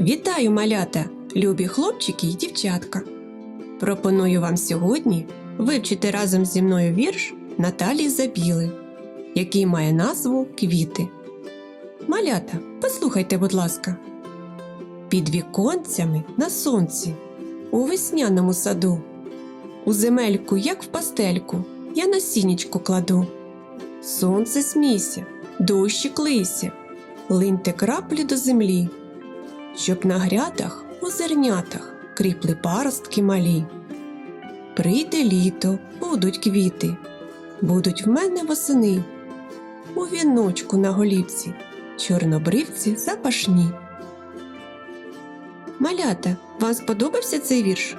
Вітаю, малята, любі хлопчики і дівчатка. Пропоную вам сьогодні вивчити разом зі мною вірш Наталії Забіли, який має назву Квіти. Малята, послухайте, будь ласка. Під віконцями на сонці, у весняному саду, у земельку, як в пастельку, я насінечку кладу. Сонце смійся, дощик лися, линьте краплі до землі, щоб на грядах у зернятах кріпли паростки малі. Прийде літо, будуть квіти, будуть в мене восени, у віночку на голівці, чорнобривці запашні. Малята, вам сподобався цей вірш?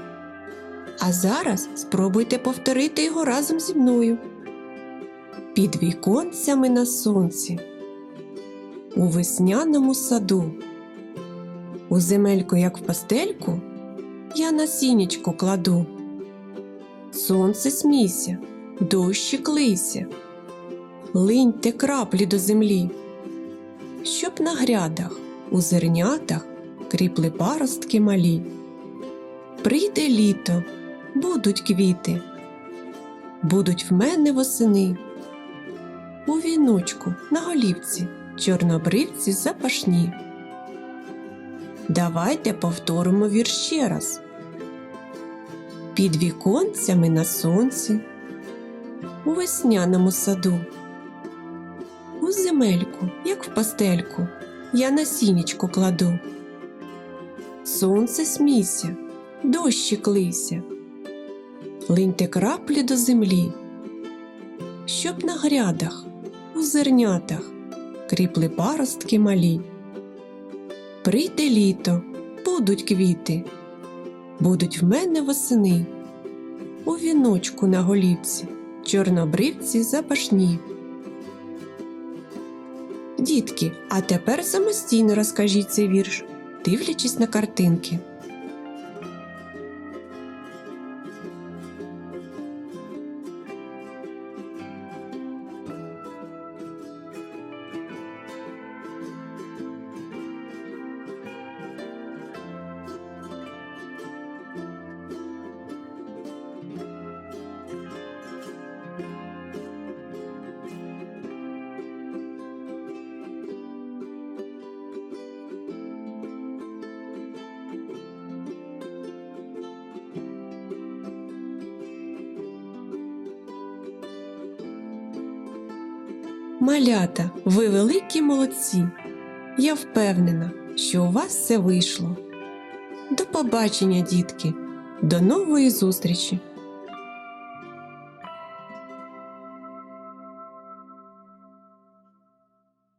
А зараз спробуйте повторити його разом зі мною. Під віконцями на сонці, у весняному саду, у земельку, як в пастельку, я насінечко кладу. Сонце смійся, дощик лися, линьте краплі до землі, щоб на грядах, у зернятах кріпли паростки малі. Прийде літо, будуть квіти, будуть в мене восени. У віночку на голівці чорнобривці запашні. Давайте повторимо вірш ще раз. Під віконцями на сонці, у весняному саду, у земельку, як в пастельку, я насінечку кладу. Сонце смійся, дощик лися, линьте краплі до землі, щоб на грядах, у зернятах кріпли паростки малі. Прийде літо, будуть квіти, будуть в мене восени, у віночку на голівці, чорнобривці запашні. Дітки, а тепер самостійно розкажіть цей вірш, дивлячись на картинки. Малята, ви великі молодці. Я впевнена, що у вас все вийшло. До побачення, дітки, до нової зустрічі!